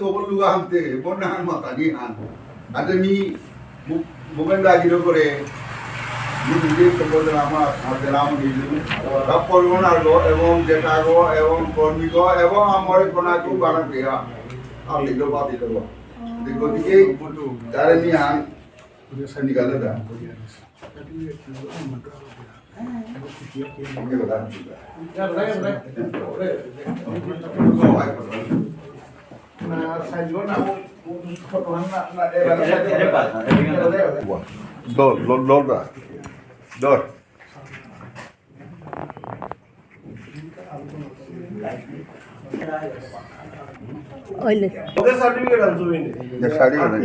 গোবর লুগা হানতে বন্যা হান মাতা নি হান। আতে মি মুগেন্দা গিরো করে নিজে সম্বোধন আমার হাতে নাম দিয়েছিল সব পরিমাণ গো এবং যেটা গো এবং কর্মী গো এবং আমার কোনাকু বানা পেয়া আর লিখো বাতি দেবো দিকে তারে নি হান নিকালে দা আমি বলা। una sayona o un poco más. Dos, dos, dos, dos. ¿Dónde salió el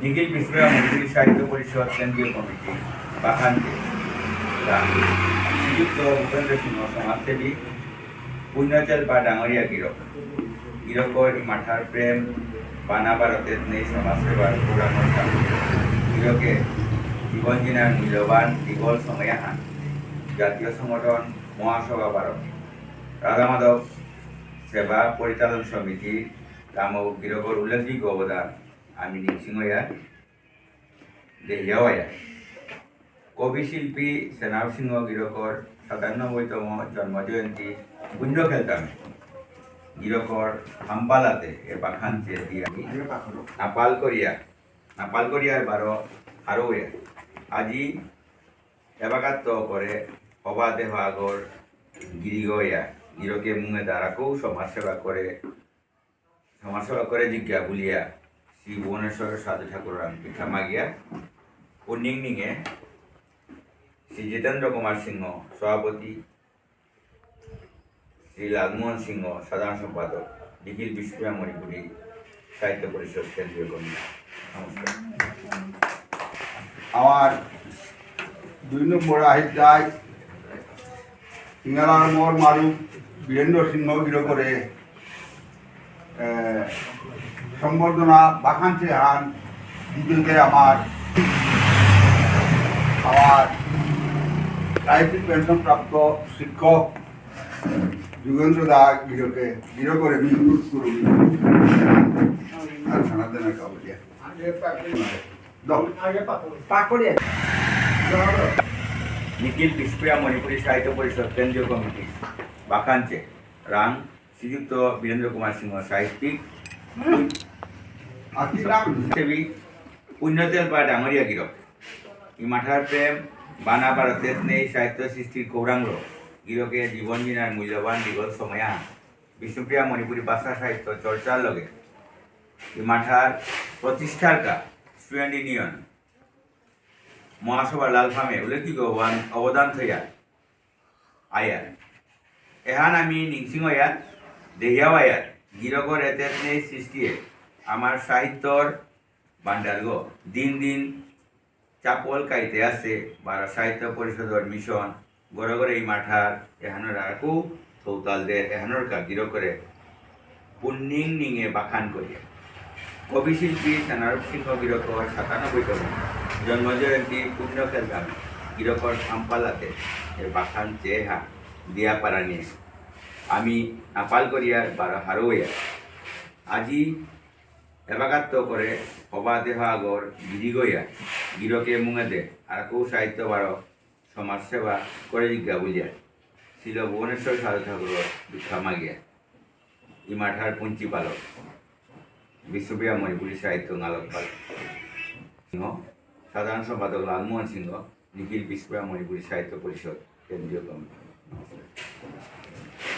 নিখিল বিশ্রাম মন্দির সাহিত্য পরিষদ কেন্দ্রীয় কমিটি বাখানকে শ্রীযুক্ত ভূপেন্দ্র সিংহ সমাজসেবী বা ডাঙরিয়া গিরক, গিরকর মাঠার প্রেম বানা ভারতের নেই সমাজসেবার পুরানোর গিরকে জীবন জীবন মূল্যবান দীঘল সময় আহান জাতীয় সংগঠন মহাসভা ভারত রাধা মাধব সেবা পরিচালন সমিতি রাম গিরকর উল্লেখযোগ্য অবদান, আমি নিঃসিংহয়া দেহিয়াওয়া কবিশিল্পী সেনাব সিংহ গিরকর সাতান্নব্বইতম জন্মজয়ন্তী গুঞ্জ খেলতামে। গিরকর হাম্পালাতে এ পাখানচে দিয়া নাপাল করিয়া, নাপাল করিয়ার বারো হারোয়ে আজি এবাকাত্ত করে দেহ আগর গিরিগয়া গিরকে মুঙে দ্বারাকেও সমাজসেবা করে সমাজসেবা করে জিজ্ঞা বুলিয়া শ্রী ভুবনেশ্বরের সাধু ঠাকুর পিঠা মাগিয়া পুণ্যিং নিঙে শ্রী জিতেন্দ্র কুমার সিংহ সভাপতি, শ্রী লালমোহন সিংহ সাধারণ সম্পাদক, নিখিল বিষ্ণুয়া মণিপুরী সাহিত্য পরিষদ কেন্দ্রীয় কমিটি নমস্কার। আমার দুই নম্বর আহিদায় সিঙ্গালার মোর মারু বীরেন্দ্র সিংহ গিরো করে সম্বর্ধনা বাখানছে হান দ্বিতীয়তে আমার আমার সাহিত্যিক পেনশন প্রাপ্ত শিক্ষক যুগেন্দ্র দা গিরোকে গিরো করে বিদ্যুৎ করুন আর সনাতনের কাবলিয়া দাও নিখিল বিষ্ণুয়া মণিপুরী সাহিত্য পরিষদ কেন্দ্রীয় কমিটি। বাখানচে রাং শ্রীযুক্ত বীরেন্দ্র কুমার সিংহ, সাহিত্যিক। আতিরাম পুণ্যতেল বা ডাঙরিয়া গিরক ই মাঠার প্রেম, বানা ভারতের নেই সাহিত্য সৃষ্টির গৌরাঙ্গ। গিরকে জীবন জিনার মূল্যবান দীঘল সময়া বিষ্ণুপ্রিয়া মণিপুরী ভাষা সাহিত্য চর্চার লগে। ই মাঠার প্রতিষ্ঠার কা স্টুডেন্ট ইউনিয়ন। মহাসভা লালফামে উল্লেখযোগ্য অবদান থইয়া আয়ার। এহান আমি নিংসিংহয়ার দেহিয়াওয়ায়ার গিরগর এতের নেই সৃষ্টিয়ে। আমার সাহিত্যর বান্ডার গো দিন দিন চাপল কাইতে আছে বারা সাহিত্য পরিষদর মিশন গড়ে গড়ে এই মাঠার এহানোর আরকু দে এহানোর কা গিরো করে পুণ্যিং নিঙে বাখান করিয়া কবিশিল্পী সেনারূপ সিংহ গিরকর সাতানব্বইতম জন্মজয়ন্তী পুণ্য খেলতাম গিরকর সাম্পালাতে, এর বাখান চেহা দিয়া পারা নিয়ে। আমি নাপাল করিয়ার বারো হারোয়া আজি এবাকাত্ত করে হবা দেহ আগর গিরি গইয়া গিরকে মুঙেতে আর কৌ সাহিত্য বারো সমাজ সেবা করে জিজ্ঞা বুঝিয়া ছিল ভুবনেশ্বর সাধু ঠাকুর দীক্ষা মাগিয়া। ইমাঠার পুঞ্চি পালক, বিশ্বপ্রিয়া মণিপুরী সাহিত্য নালক পাল সিংহ সাধারণ সম্পাদক লালমোহন সিংহ নিখিল বিশ্বপ্রিয়া মণিপুরী সাহিত্য পরিষদ কেন্দ্রীয় কমিটি।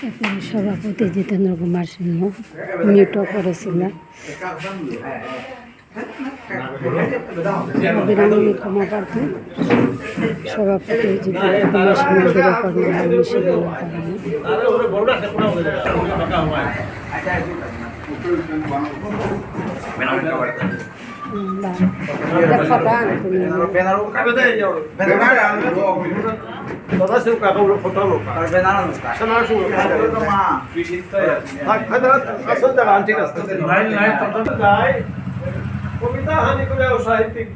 এরপরে সভাপতি জিতেন্দ্র কুমার সিংহ মিউটও করেছিলেন। অবিরামী সভাপতি জিতেন্দ্র কুমার নাম কারণে কবিতা হানি করে সাহিত্যিক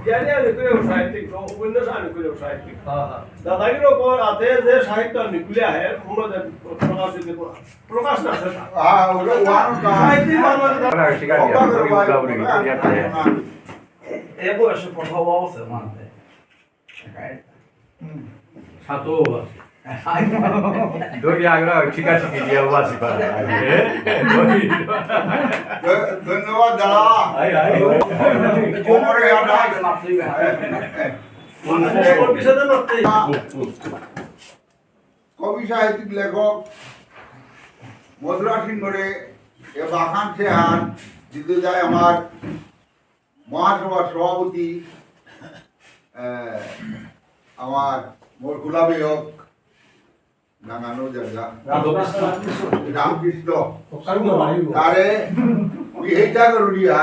হানি করে সাহিত্যিক উপন্যাস হানি করে সাহিত্যিক দাদাগির ওপর আতে যে সাহিত্য নিকুলে আহে মূলত প্রকাশ না ওয়ান সাহিত্যিক মানুষ এই বয়সে পঠাবো আছে মানতে সাতো দড়ি আগ্রা ঠিকা ঠিকি দিয়ে বাসি পারে। ধন্যবাদ দাদা। কবি সাহিত্যিক লেখক মধুরা সিংহরে এ বাখান সেহান দিতে যায় আমার মহাসভার সভাপতি আহ, আমার মোর গোলাপেয়ক নাঙানো জায়গা। রামকৃষ্ণ। তারে করিয়া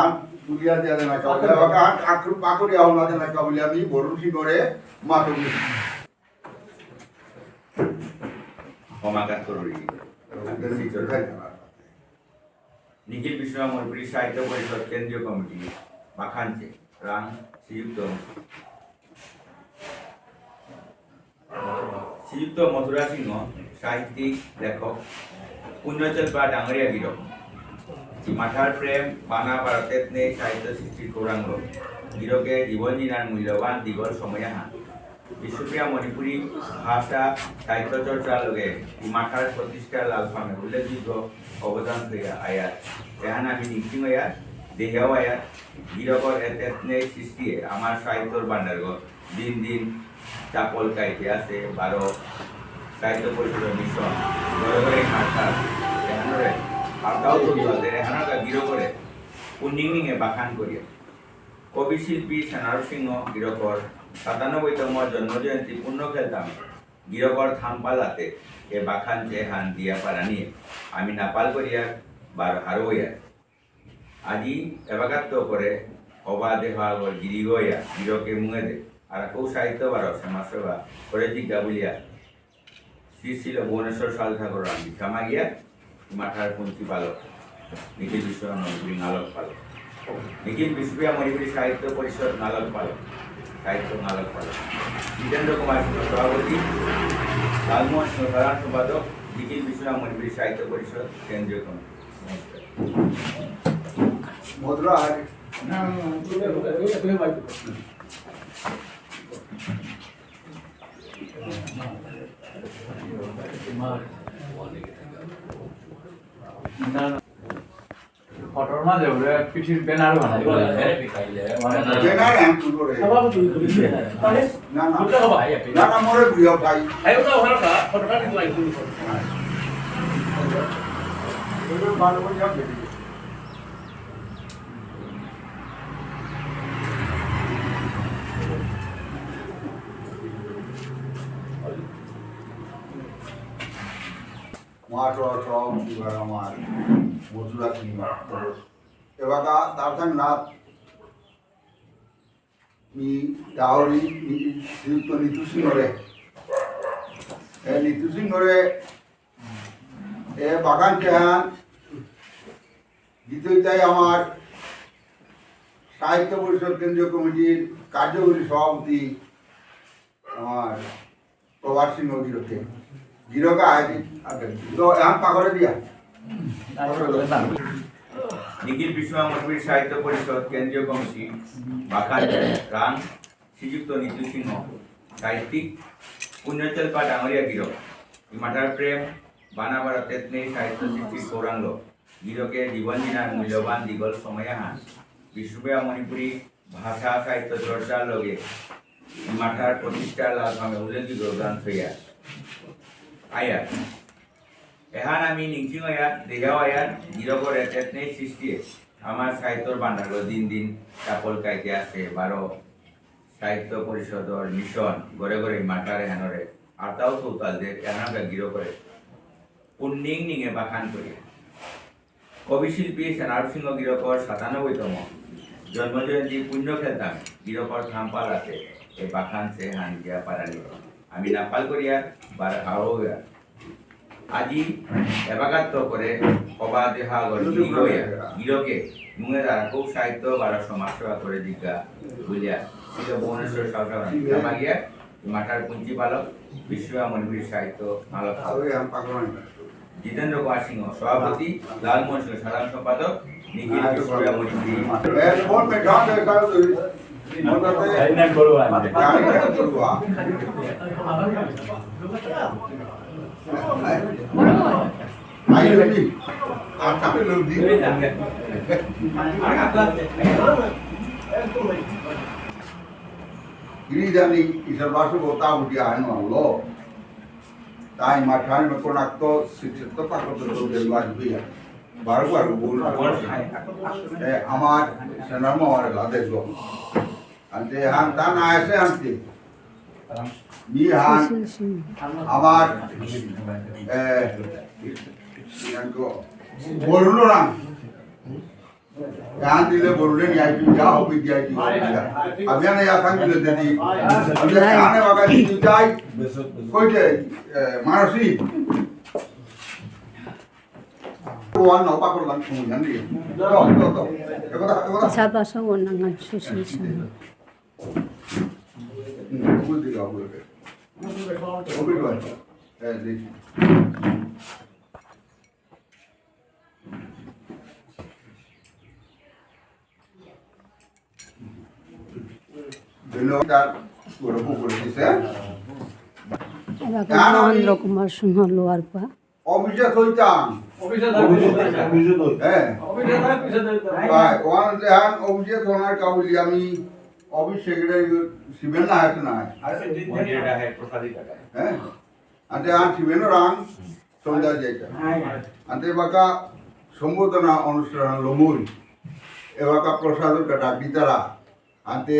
আন তুলিয়া দিয়া দেনা কাবলে আন আক্রু পাকড়ি আওনা দেনা কাবলে আমি নিখিল বিশ্ব মরপুরি সাহিত্য পরিষদ কেন্দ্রীয় কমিটি মাখানচে রাং শ্রীযুক্ত। শ্রীযুক্ত মথুরা সিংহ সাহিত্যিক, লেখক, পুণ্যচল বা ডাঙরিয়া গিরক। মাথার প্রেম, বানা ভারতের নেই সাহিত্য সৃষ্টির গৌরাঙ্গ। গিরকে জীবন জিনার মূল্যবান দীঘল সময়হান বিশ্বপ্রিয়া মণিপুরী ভাষা, সাহিত্য চর্চার লগে মাথার প্রতিষ্ঠার লালফামে উল্লেখযোগ্য অবদান হইয়া আয়াত। এহান আমি নিশ্চিং হইয়া, দেহাও আয়াত। গিরকর এতে সৃষ্টিয়ে আমার সাহিত্যর ভাণ্ডারগ দিন দিন চাপল কাইতে আছে বারো সাহিত্য পরিষদের মিশন ঘরে ঘরে গিরো করে পুণ্যিংয়ে বাখান করিয়া। কবি শিল্পী সেনার সিংহ, গিরকর সাতানব্বইতম জন্মজয়ন্তী পূর্ণ খেলতাম গিরকর থামপালাতে এ বাখান চেহান দিয়া পারা নিয়ে। আমি নাপাল করিয়া বার হারো আজি এবাগাত্ত করে অবা দেহাগর গিরি গইয়া গিরকে মুঙে দে। আর কৌ সাহিত্য বার সমাজসেবা করে জিজ্ঞা বলিয়া শ্রী শ্রী ভুবনেশ্বর সাল ঠাকুর আমি ক্ষমা গিয়া মাঠার পঞ্চি পালক নিখিল বিশ্ব নন্দী নালক পালক নিখিল বিশ্বপ্রিয়া মণিপুরী সাহিত্য পরিষদ নালক পালক সাহিত্য নালক পালক জিতেন্দ্র কুমার সিংহ সভাপতি লালমোহন সিংহ সাধারণ সম্পাদক নিখিল বিশ্বনাথ মণিপুরী সাহিত্য পরিষদ কেন্দ্রীয় কমিটি নমস্কার মধুরা ফটোর মাঝে ওরে পিঠির ব্যানার বানাই আনকু করে না। না না না। মোরে বুঝাও ভাই ভালো বুঝাও বেটি এবার আমার মজুরা কিংবা এবার তার সঙ্গে নাথ মি ডাউরি শ্রীযুক্ত নিতু সিংহরে এ বাগান চেহান দ্বিতীয়টাই আমার সাহিত্য পরিষদ কেন্দ্রীয় কমিটির কার্যকরী সভাপতি আমার প্রভাত গিরকে গিরকা আয় তো এখন পাগরে দিয়া। নিখিল বিশ্ব মণিপুরী সাহিত্য পরিষদ, কেন্দ্রীয় কমিটি বাখান রাং শ্রীযুক্ত নিতু সিংহ, সাহিত্যিক পুণ্যচল বা ডাঙরিয়া গিরক মাঠার প্রেম বানা ভারতের নেই সাহিত্য সৃষ্টির গৌরাঙ্গ গিরকে জীবন জিনার মূল্যবান দীঘল সময়হান বিশ্বপ্রিয়া মণিপুরী ভাষা সাহিত্য চর্চার লগে মাঠার প্রতিষ্ঠার লাভভাবে উল্লেখযোগ্য গ্রন্থ হইয়া আয়াত এহান আমি নিংসিং আয়াত দেহাও আয়াত গিরকর এতেতনে সৃষ্টিয়ে। আমার সাহিত্যর ভাণ্ডার দিন দিন চাপল কাইতে আছে। বারো সাহিত্য পরিষদর মিশন গড়ে গড়ে মাটারে হেনরে আতাও চৌতালদের এহানকে গিরো করে পুণ্যিং নিঙে বাখান করিয়া কবিশিল্পী সেনার সিংহ গিরকর সাতানব্বইতম জন্মজয়ন্তী পুণ্য খেলতাম গিরকর থাম্পাল আছে। এ বাখান সে হানিয়া পারানি আমি নাপাল করিয়া বার হাওয়া আজি এবাগাত্ত করে কবা দেহা গড়ি গইয়া গিরকে মুঙে রাখো সাহিত্য বার সমাজ সেবা করে দিগা বুঝিয়া ছিল ভুবনেশ্বর সরকার মাগিয়া মাঠার পুঞ্জি পালক বিশ্ব মণিপুরী সাহিত্য মালক। জিতেন্দ্র কুমার সিংহ সভাপতি লালমোহন সিংহ সাধারণ সম্পাদক নিখিল বিশ্ব মণিপুরী এ ফোন মে গান দে কাল তুই মনতে না করব আমি গান কে করবা আই লবি আর তাকে lobby giri dani isar basu bota uti ahan wallo tai mathan me konak to sikshit to pakot to del bas biya baru baru bol eh আমার সেনার মামারে লা দেখল আনতে হান তা না আসে আনতে মি হান সুশীল সিং আমার বরুণ রাম ध्यान दिले बोलले नहीं आई जा हो विद्या की अभियान या खान दिले देदी अभियान खाने वाला दी जाई कोई जे मानसी ওয়ান নপা করলাম শুনুন জানি তো তো তো একদা একদা সাতাশা বর্ণাঙ্গন সুশীল সিং ভুল দিলা বলবে ওবিট ওয়ান হ্যাঁ দেখি ধন্যবাদ গরম করে দিছে এলাকার মহেন্দ্র কুমার সিংহ লোয়ারপা অভিষেক হইতাম হ্যাঁ অফিসে থাকবে ভাই ওয়ান দেহান অভিষেক ওনার কাবুলি আমি অফিস সেক্রেটারি শিবের না হয়তো না అంటే ఆ శివేను రాంగ్ సౌందర్య చేత అంటే ఇవాక సంబోధన అనుష్ఠానంలో మూలి ఇవాక ప్రసాదు కట బితరా అంటే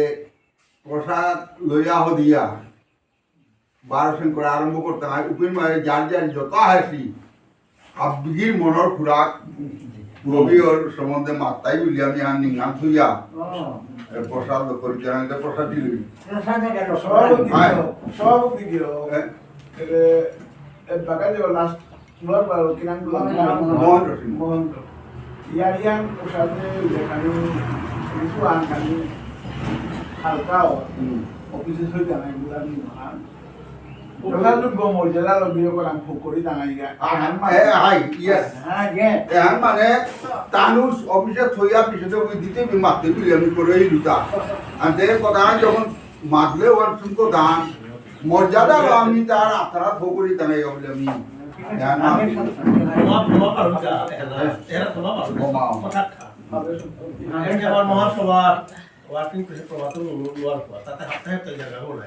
প্রসাদ লইয়া হদিয়া বারোশন করে আরম্ভ করতে হয় উপেন যার যার যত হাসি আবগির মনের খুরাক রবির সম্বন্ধে মাত্রাই বলি আমি আর নিঙ্গান থইয়া। প্রসাদ পরিচালনা প্রসাদ দিলি হ্যাঁ। গিয়ে হ্যাঁ। বাগানে লাস্ট ফ্লোর বা কিরাম মোহন। মোহন ইয়ার ইয়ান প্রসাদে যেখানে কিছু আনখানি হালকাও। অফিসে থৈ জানাই মহান যোগাযোগ মর্যাদা লবিও করাম ফুকরি গা গে মানে তানুস অফিসে থইয়া পিছতে ওই দিতে বি মারতে বিলি আমি করে এই দুটা। আর যে কথা যখন মারলে ওর শুনকো দান। মর্যাদা হলো আমি তার আত্মারা থকরি তাই বলে আমি। মহাসভার ওয়ার্কিং প্রেসিডেন্ট প্রভাত তাতে হাতে হাতে জায়গা বলে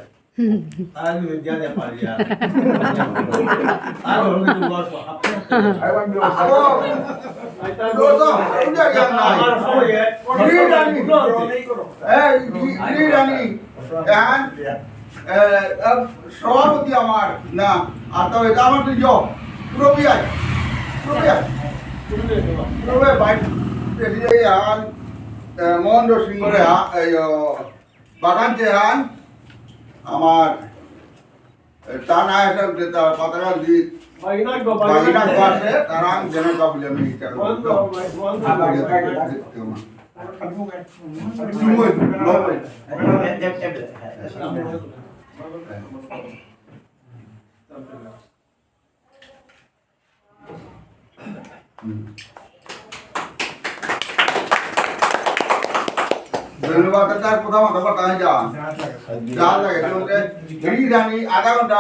সভাপতি আমার না আর তবে আমার তো জব প্রেসিডেন্ট মহেন্দ্র সিংহরে বাগান চেহান আমার তা না এসব যে তার পতাকা দি বাইনা গো বাগিনা বাইনা আছে তারা যেন কাবুলি আমি এটা ধন্যবাদ তার প্রথম কথা কথা যা যা লাগে আধা ঘণ্টা